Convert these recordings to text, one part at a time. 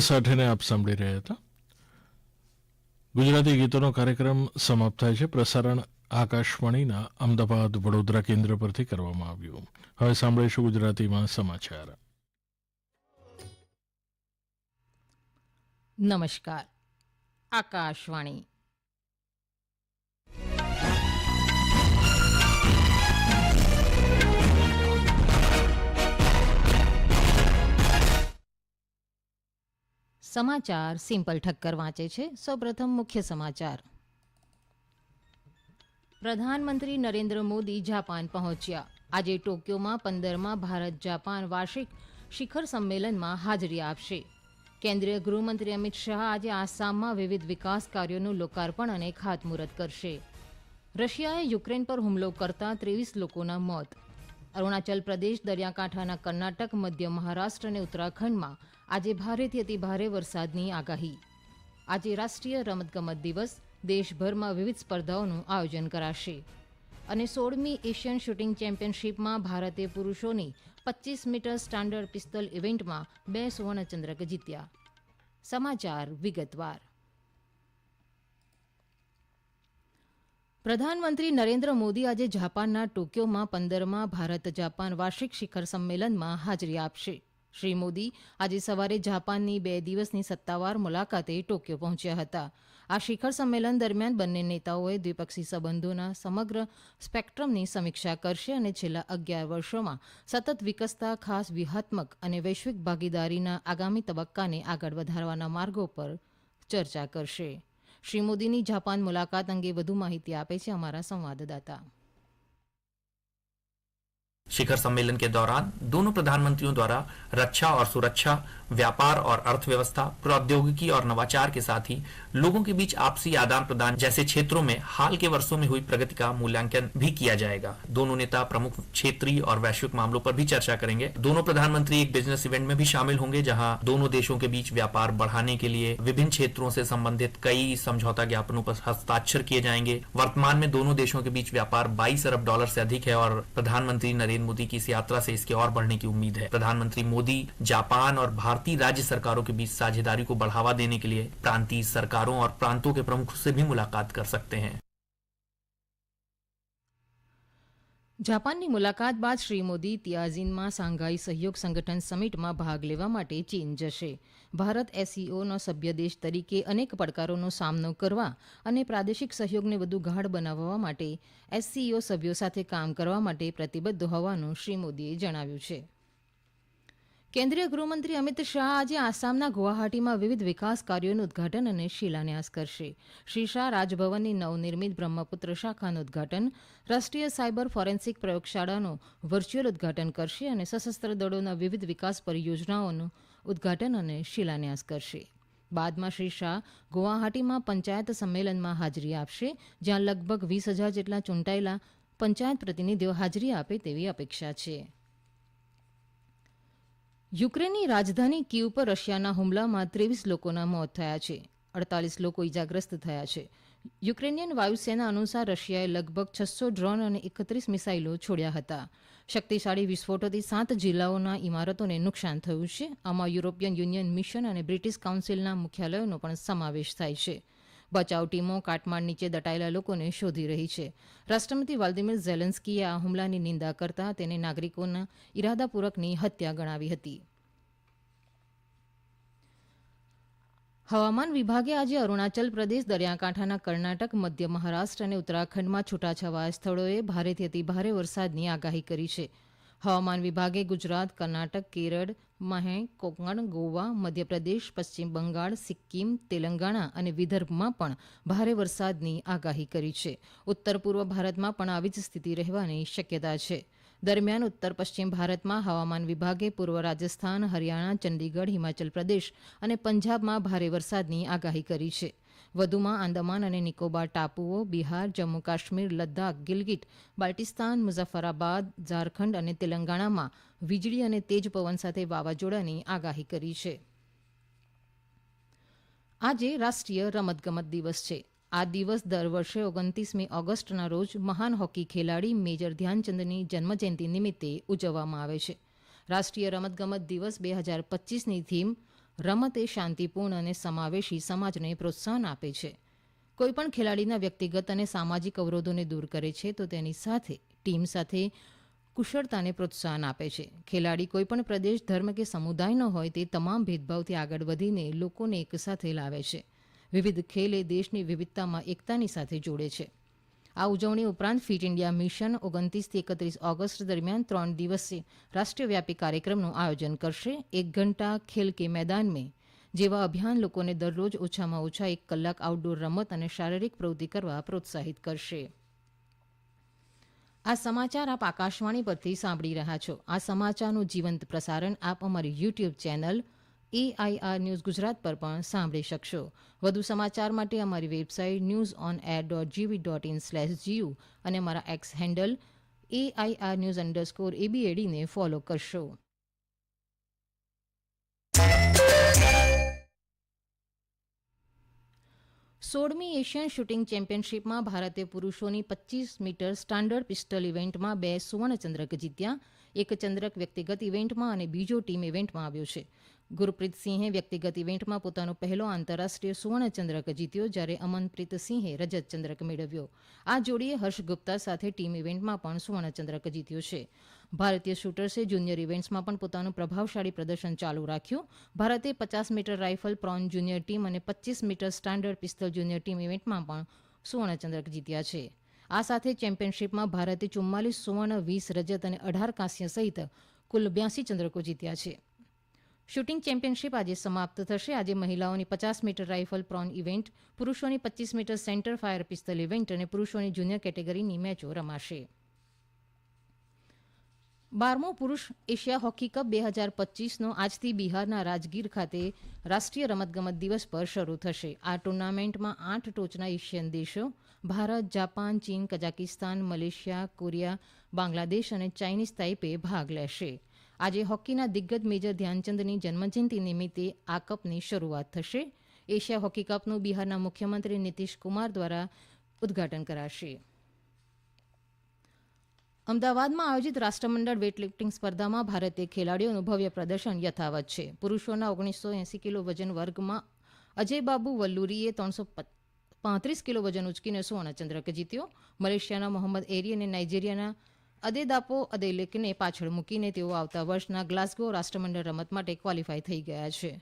સાથેને આપ સાંભળી રહ્યા હતા. ગુજરાતી ગીતોનો કાર્યક્રમ સમાપ્ત થાય છે. પ્રસારણ આકાશવાણીના અમદાવાદ વડોદરા કેન્દ્ર પરથી કરવામાં આવ્યું. હવે સાંભળીશું ગુજરાતીમાં સમાચાર. નમસ્કાર. આકાશવાણી. સમાચાર સિમ્પલ ઠક્કર વાંચે છે. સૌપ્રથમ મુખ્ય સમાચાર. પ્રધાનમંત્રી નરેન્દ્ર મોદી જાપાન પહોંચ્યા. આજે ટોક્યોમાં પંદરમાં ભારત જાપાન વાર્ષિક શિખર સંમેલનમાં હાજરી આપશે. કેન્દ્રીય ગૃહમંત્રી અમિત શાહ આજે આસામમાં વિવિધ વિકાસ કાર્યોનું લોકાર્પણ અને ખાતમુહૂર્ત કરશે. રશિયાએ યુક્રેન પર હુમલો કરતા ત્રેવીસ લોકોના મોત. અરુણાચલ પ્રદેશ, દરિયાકાંઠાના કર્ણાટક, મધ્ય મહારાષ્ટ્ર અને ઉત્તરાખંડમાં આજે ભારેથી અતિભારે વરસાદની આગાહી. આજે રાષ્ટ્રીય રમતગમત દિવસ, દેશભરમાં વિવિધ સ્પર્ધાઓનું આયોજન કરાશે. અને સોળમી એશિયન શૂટિંગ ચેમ્પિયનશિપમાં ભારતે પુરુષોની પચીસ મીટર સ્ટાન્ડર્ડ પિસ્તોલ ઇવેન્ટમાં બે સુવર્ણચંદ્રક જીત્યા. સમાચાર વિગતવાર. પ્રધાનમંત્રી નરેન્દ્ર મોદી આજે જાપાનના ટોક્યોમાં પંદરમાં ભારત જાપાન વાર્ષિક શિખર સંમેલનમાં હાજરી આપશે. શ્રી મોદી આજે સવારે જાપાનની બે દિવસની સત્તાવાર મુલાકાતે ટોક્યો પહોંચ્યા હતા. આ શિખર સંમેલન દરમિયાન બંને નેતાઓએ દ્વિપક્ષી સંબંધોના સમગ્ર સ્પેક્ટ્રમની સમીક્ષા કરશે અને છેલ્લા અગિયાર વર્ષોમાં સતત વિકસતા ખાસ વ્યૂહાત્મક અને વૈશ્વિક ભાગીદારીના આગામી તબક્કાને આગળ વધારવાના માર્ગો પર ચર્ચા કરશે. શ્રી મોદીની જાપાન મુલાકાત અંગે વધુ માહિતી આપે છે અમારા સંવાદદાતા. शिखर सम्मेलन के दौरान दोनों प्रधानमंत्रियों द्वारा रक्षा और सुरक्षा, व्यापार और अर्थव्यवस्था, प्रौद्योगिकी और नवाचार के साथ ही लोगों के बीच आपसी आदान प्रदान जैसे क्षेत्रों में हाल के वर्षों में हुई प्रगति का मूल्यांकन भी किया जाएगा। दोनों नेता प्रमुख क्षेत्रीय और वैश्विक मामलों पर भी चर्चा करेंगे। दोनों प्रधानमंत्री एक बिज़नेस इवेंट में भी शामिल होंगे, जहाँ दोनों देशों के बीच व्यापार बढ़ाने के लिए विभिन्न क्षेत्रों से संबंधित कई समझौता ज्ञापनों पर हस्ताक्षर किए जाएँगे। वर्तमान में दोनों देशों के बीच व्यापार 22 अरब डॉलर से अधिक है और प्रधानमंत्री नरेंद्र मोदी की इस यात्रा से इसके और बढ़ने की उम्मीद है। प्रधानमंत्री मोदी जापान और भारतीय राज्य सरकारों के बीच साझेदारी को बढ़ावा देने के लिए प्रांतीय सरकारों और प्रांतों के प्रमुख से भी मुलाकात कर सकते हैं। જાપાનની મુલાકાત બાદ શ્રી મોદી તિયાઝીનમાં શાંઘાઈ સહયોગ સંગઠન સમિટમાં ભાગ લેવા માટે ચીન જશે. ભારત એસસીઓનો સભ્ય દેશ તરીકે અનેક પડકારોનો સામનો કરવા અને પ્રાદેશિક સહયોગને વધુ ગાઢ બનાવવા માટે એસસીઓ સભ્યો સાથે કામ કરવા માટે પ્રતિબદ્ધ હોવાનું શ્રી મોદીએ જણાવ્યું છે. કેન્દ્રીય ગૃહમંત્રી અમિત શાહ આજે આસામના ગુવાહાટીમાં વિવિધ વિકાસ કાર્યોનું ઉદઘાટન અને શિલાન્યાસ કરશે. શ્રી શાહ રાજભવનની નવનિર્મિત બ્રહ્મપુત્ર શાખાનું ઉદઘાટન, રાષ્ટ્રીય સાયબર ફોરેન્સિક પ્રયોગશાળાનું વર્ચ્યુઅલ ઉદઘાટન કરશે અને સશસ્ત્ર દળોના વિવિધ વિકાસ પરિયોજનાઓનું ઉદઘાટન અને શિલાન્યાસ કરશે. બાદમાં શ્રી શાહ ગુવાહાટીમાં પંચાયત સંમેલનમાં હાજરી આપશે, જ્યાં લગભગ વીસ હજાર જેટલા ચૂંટાયેલા પંચાયત પ્રતિનિધિઓ હાજરી આપે તેવી અપેક્ષા છે. યુક્રેનની રાજધાની કીવ પર રશિયાના હુમલામાં ત્રેવીસ લોકોના મોત થયા છે. અડતાલીસ લોકો ઇજાગ્રસ્ત થયા છે. યુક્રેનિયન વાયુસેના અનુસાર રશિયાએ લગભગ છસો ડ્રોન અને એકત્રીસ મિસાઇલો છોડ્યા હતા. શક્તિશાળી વિસ્ફોટોથી સાત જિલ્લાઓના ઇમારતોને નુકસાન થયું છે. આમાં યુરોપિયન યુનિયન મિશન અને બ્રિટિશ કાઉન્સિલના મુખ્યાલયોનો પણ સમાવેશ થાય છે. બચાવ ટીમો કાટમાળ નીચે દટાયેલા લોકોને શોધી રહી છે. રાષ્ટ્રપતિ વ્લાદિમીર ઝેલેન્સ્કીએ આ હુમલાની નિંદા કરતા તેને નાગરિકોના ઇરાદાપૂર્વકની હત્યા ગણાવી હતી. હવામાન વિભાગે આજે અરુણાચલ પ્રદેશ, દરિયાકાંઠાના કર્ણાટક, મધ્ય મહારાષ્ટ્ર અને ઉત્તરાખંડમાં છૂટાછવાયા સ્થળોએ ભારેથી અતિ ભારે વરસાદની આગાહી કરી છે. હવામાન વિભાગે ગુજરાત, કર્ણાટક, કેરળ મહે કોંકણ, ગોવા, મધ્યપ્રદેશ, પશ્ચિમ બંગાળ, સિક્કિમ, તેલંગાણા અને વિદર્ભમાં પણ ભારે વરસાદની આગાહી કરી છે. ઉત્તર પૂર્વ ભારતમાં પણ આવી જ સ્થિતિ રહેવાની શક્યતા છે. દરમિયાન ઉત્તર પશ્ચિમ ભારતમાં હવામાન વિભાગે પૂર્વ રાજસ્થાન, હરિયાણા ચંડીગઢ હિમાચલ પ્રદેશ અને પંજાબમાં ભારે વરસાદની આગાહી કરી છે. વધુમાં આંદામાન અને નિકોબાર ટાપુઓ, બિહાર, જમ્મુ કાશ્મીર, લદ્દાખ, ગિલગિટ, બાલ્ટિસ્તાન, મુઝફ્ફરાબાદ, ઝારખંડ અને તેલંગાણામાં વીજળી અને તેજ પવન સાથે વાવાઝોડાની આગાહી કરી છે. આજે રાષ્ટ્રીય રમતગમત દિવસ છે. આ દિવસ દર વર્ષે ઓગણત્રીસમી ઓગસ્ટના રોજ મહાન હોકી ખેલાડી મેજર ધ્યાનચંદની જન્મજયંતિ નિમિત્તે ઉજવવામાં આવે છે. રાષ્ટ્રીય રમતગમત દિવસ બે હજાર પચીસની થીમ રમત એ શાંતિપૂર્ણ અને સમાવેશી સમાજને પ્રોત્સાહન આપે છે. કોઈપણ ખેલાડીના વ્યક્તિગત અને સામાજિક અવરોધોને દૂર કરે છે તો તેની સાથે, ટીમ સાથે કુશળતાને પ્રોત્સાહન આપે છે. ખેલાડી કોઈપણ પ્રદેશ, ધર્મ કે સમુદાયનો હોય તે તમામ ભેદભાવથી આગળ વધીને લોકોને એકસાથે લાવે છે. વિવિધ ખેલ એ દેશની વિવિધતામાં એકતાની સાથે જોડે છે. આ ઉજવણી ઉપરાંત ફિટ ઇન્ડિયા મિશન ઓગણત્રીસથી એકત્રીસ ઓગસ્ટ દરમિયાન ત્રણ દિવસીય રાષ્ટ્રવ્યાપી કાર્યક્રમનું આયોજન કરશે. એક ઘંટા ખેલ કે મેદાન મેં જેવા અભિયાન લોકોને દરરોજ ઓછામાં ઓછા એક કલાક આઉટડોર રમત અને શારીરિક પ્રવૃત્તિ કરવા પ્રોત્સાહિત કરશે. આ સમાચાર આપ આકાશવાણી પરથી સાંભળી રહ્યા છો. આ સમાચારનું જીવંત પ્રસારણ આપ અમારી YouTube channel AIR news Gujarat પર પણ સાંભળી શકશો. વધુ સમાચાર માટે અમારી website news on air dot GV dot in slash GU અને અમારા X handle AIR news underscore એબીએડીને follow કરશો. સોળમી એશિયન શૂટિંગ ચેમ્પિયનશિપમાં ભારતે પુરુષોની પચીસ મીટર સ્ટાન્ડર્ડ પિસ્ટલ ઇવેન્ટમાં બે સુવર્ણચંદ્રક જીત્યા. એક ચંદ્રક વ્યક્તિગત ઇવેન્ટમાં અને બીજો ટીમ ઇવેન્ટમાં આવ્યો છે. ગુરપ્રીત સિંહે વ્યક્તિગત ઇવેન્ટમાં પોતાનો પહેલો આંતરરાષ્ટ્રીય સુવર્ણચંદ્રક જીત્યો જ્યારે અમનપ્રીત સિંહે રજત ચંદ્રક મેળવ્યો. આ જોડીએ હર્ષ ગુપ્તા સાથે ટીમ ઇવેન્ટમાં પણ સુવર્ણચંદ્રક જીત્યો છે. ભારતીય શૂટર્સે જુનિયર ઇવેન્ટ્સમાં પણ પોતાનું પ્રભાવશાળી પ્રદર્શન ચાલુ રાખ્યું. ભારતે પચાસ metre rifle, prone junior team અને પચીસ metre standard pistol junior team ઇવેન્ટમાં પણ સુવર્ણચંદ્રક જીત્યા છે. આ સાથે ચેમ્પિયનશિપમાં ભારતે ચુમ્માલીસ સુવર્ણ, વીસ રજત અને અઢાર કાંસ્ય સહિત કુલ બ્યાસી ચંદ્રકો જીત્યા છે. શૂટિંગ ચેમ્પિયનશિપ આજે સમાપ્ત થશે. આજે મહિલાઓની પચાસ મીટર રાઇફલ પ્રોન ઇવેન્ટ, પુરુષોની પચીસ metre centre fire pistol event અને પુરુષોની જુનિયર કેટેગરીની મેચો રમાશે. બારમો પુરુષ એશિયા હોકી કપ બે હજાર પચીસનો આજથી બિહારના રાજગીર ખાતે રાષ્ટ્રીય રમતગમત દિવસ પર શરૂ થશે. આ ટુર્નામેન્ટમાં આઠ ટોચના એશિયન દેશો, ભારત, જાપાન, ચીન, કઝાકિસ્તાન, મલેશિયા, કોરિયા, બાંગ્લાદેશ અને ચાઇનીઝ તાઇપે ભાગ લેશે. આજે હોકીના દિગ્ગજ મેજર ધ્યાનચંદની જન્મજયંતિ નિમિત્તે આ કપની શરૂઆત થશે. એશિયા હોકી કપનું બિહારના મુખ્યમંત્રી નીતિશ દ્વારા ઉદઘાટન કરાશે. અમદાવાદમાં આયોજિત રાષ્ટ્રમંડળ વેઇટલિફ્ટિંગ સ્પર્ધામાં ભારતીય ખેલાડીઓનું ભવ્ય પ્રદર્શન યથાવત છે. પુરુષોના ઓગણીસો એંસી કિલો વજન વર્ગમાં અજય બાબુ વલ્લુરીએ ત્રણસો પાંત્રીસ કિલો વજન ઉચકીને સુવર્ણચંદ્રક જીત્યો. મલેશિયાના મોહમ્મદ એરી અને નાઇજીરિયાના અદેદાપો અદેલેકને પાછળ મૂકીને તેઓ આવતા વર્ષના ગ્લાસ્ગો રાષ્ટ્રમંડળ રમત માટે ક્વોલિફાય થઈ ગયા છે.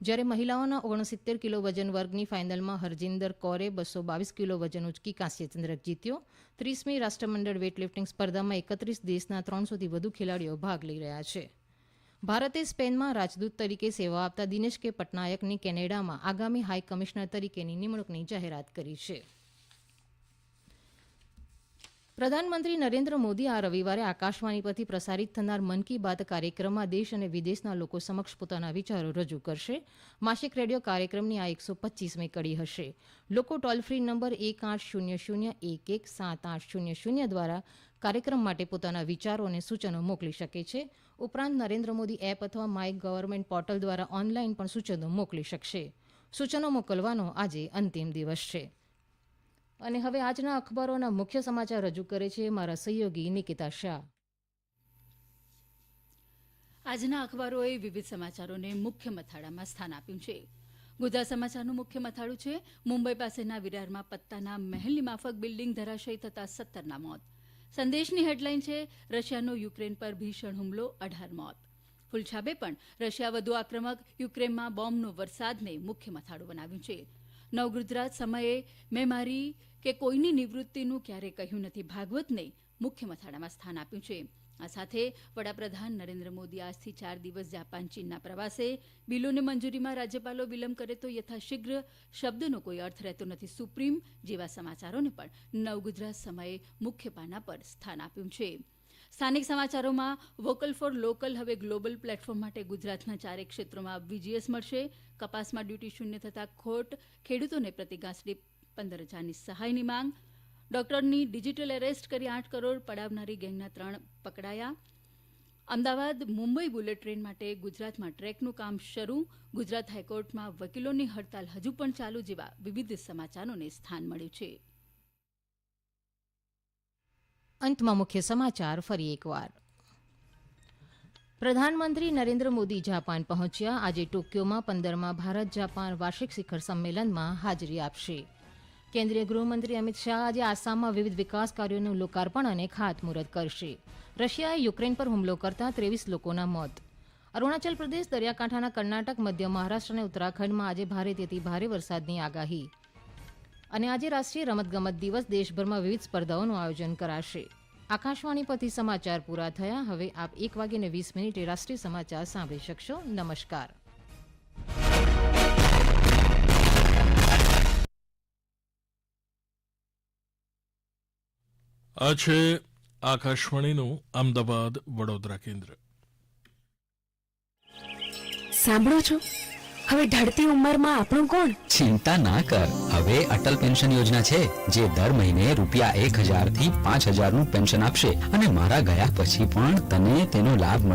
જ્યારે મહિલાઓના ઓગણસિત્તેર કિલો વજન વર્ગની ફાઇનલમાં હરજિંદર કૌરે બસો બાવીસ કિલો વજન ઉચકી કાંસ્ય ચંદ્રક જીત્યો. ત્રીસમી રાષ્ટ્રમંડળ વેઇટલિફ્ટિંગ સ્પર્ધામાં એકત્રીસ દેશના ત્રણસોથી વધુ ખેલાડીઓ ભાગ લઈ રહ્યા છે. ભારતે સ્પેનમાં રાજદૂત તરીકે સેવા આપતા દિનેશ કે પટનાયકની કેનેડામાં આગામી હાઈ કમિશનર તરીકેની નિમણૂકની જાહેરાત કરી છે. પ્રધાનમંત્રી નરેન્દ્ર મોદી આ રવિવારે આકાશવાણી પરથી પ્રસારિત થનાર મન કી બાત કાર્યક્રમમાં દેશ અને વિદેશના લોકો સમક્ષ પોતાના વિચારો રજૂ કરશે. માસિક રેડિયો કાર્યક્રમની આ એકસો પચીસમી કડી હશે. લોકો ટોલ ફ્રી નંબર એક આઠ શૂન્ય શૂન્ય એક એક સાત આઠ શૂન્ય શૂન્ય દ્વારા કાર્યક્રમ માટે પોતાના વિચારો અને સૂચનો મોકલી શકે છે. ઉપરાંત નરેન્દ્ર મોદી એપ અથવા માય ગવર્મેન્ટ પોર્ટલ દ્વારા ઓનલાઈન પણ સૂચનો મોકલી શકશે. સૂચનો મોકલવાનો આજે અંતિમ દિવસ છે. અને હવે આજના અખબારોના મુખ્ય સમાચાર રજૂ કરે છે મારા સહયોગી નિકિતા શાહ. આજના અખબારોએ વિવિધ સમાચારોને મુખ્ય મથાળામાં સ્થાન આપ્યું છે. ગુજરાત સમાચારનું મુખ્ય મથાળું છે, મુંબઈ પાસેના વિરારમાં પત્તાના મહેલની માફક બિલ્ડિંગ ધરાશયી થતા સત્તરના મોત. સંદેશની હેડલાઇન છે, રશિયાનો યુક્રેન પર ભીષણ હુમલો, અઢાર મોત. ફુલછાબે પણ રશિયા વધુ આક્રમક, યુક્રેનમાં બોમ્બનો વરસાદને મુખ્ય મથાળું બનાવ્યું છે. નવ ગુજરાત સમયે મેં મારી કે કોઈની નિવૃત્તિનું ક્યારેય કહ્યું નથી. ભાગવતને મુખ્ય મથાળામાં સ્થાન આપ્યું છે. આ સાથે વડાપ્રધાન નરેન્દ્ર મોદી આજથી ચાર દિવસ જાપાન ચીનના પ્રવાસે બિલોને મંજૂરીમાં રાજ્યપાલો વિલંબ કરે તો યથાશીઘ્ર શબ્દનો કોઈ અર્થ રહેતો નથી. સુપ્રીમ જેવા સમાચારોને પણ નવ ગુજરાત સમયે મુખ્ય પાના પર સ્થાન આપ્યું છે. સ્થાનિક સમાચારોમાં, વોકલ ફોર લોકલ હવે ગ્લોબલ પ્લેટફોર્મ માટે ગુજરાતના ચારેક ક્ષેત્રોમાં વીજીએસ મળશે. કપાસમાં ડ્યુટી શૂન્ય થતા ખોટ ખેડૂતોને પ્રતિ ગાંસડી પંદર હજારની સહાયની માંગ. ડોક્ટરની ડિજિટલ એરેસ્ટ કરી આઠ કરોડ પડાવનારી ગેંગના ત્રણ પકડાયા. અમદાવાદ મુંબઈ બુલેટ ટ્રેન માટે ગુજરાતમાં ટ્રેકનું કામ શરૂ. ગુજરાત હાઈકોર્ટમાં વકીલોની હડતાલ હજુ પણ ચાલુ જેવા વિવિધ સમાચારોને સ્થાન મળ્યું છે. અંતમાં મુખ્ય સમાચાર ફરી એકવાર. પ્રધાનમંત્રી નરેન્દ્ર મોદી જાપાન પહોંચ્યા. આજે ટોક્યોમાં પંદરમાં ભારત જાપાન વાર્ષિક શિખર સંમેલનમાં હાજરી આપશે. કેન્દ્રીય ગૃહમંત્રી અમિત શાહ આજે આસામમાં વિવિધ વિકાસ કાર્યોનું લોકાર્પણ અને ખાતમુહૂર્ત કરશે. રશિયાએ યુક્રેન પર હુમલો કરતા ત્રેવીસ લોકોના મોત. અરુણાચલ પ્રદેશ, દરિયાકાંઠાના કર્ણાટક, મધ્ય મહારાષ્ટ્ર અને ઉત્તરાખંડમાં આજે ભારેથી ભારે વરસાદની આગાહી. અને આજે રાષ્ટ્રીય રમતગમત દિવસ દેશભરમાં વિવિધ સ્પર્ધાઓનું આયોજન કરાશે. આકાશવાણી પરથી સમાચાર પૂરા થયા. હવે આપ એક વાગીને વીસ મિનિટે રાષ્ટ્રીય સમાચાર સાંભળી શકશો. નમસ્કાર. આ છે આકાશવાણીનું અમદાવાદ વડોદરા કેન્દ્ર. સાંભળો છો? હવે ઢળતી ઉંમરમાં આપણું કોણ? ચિંતા ના કર. હવે અટલ પેન્શન યોજના છે, જે દર મહિને રૂપિયા એક હજારથી પાંચ હજારનું પેન્શન આપશે અને મારા ગયા પછી પણ તને તેનો લાભ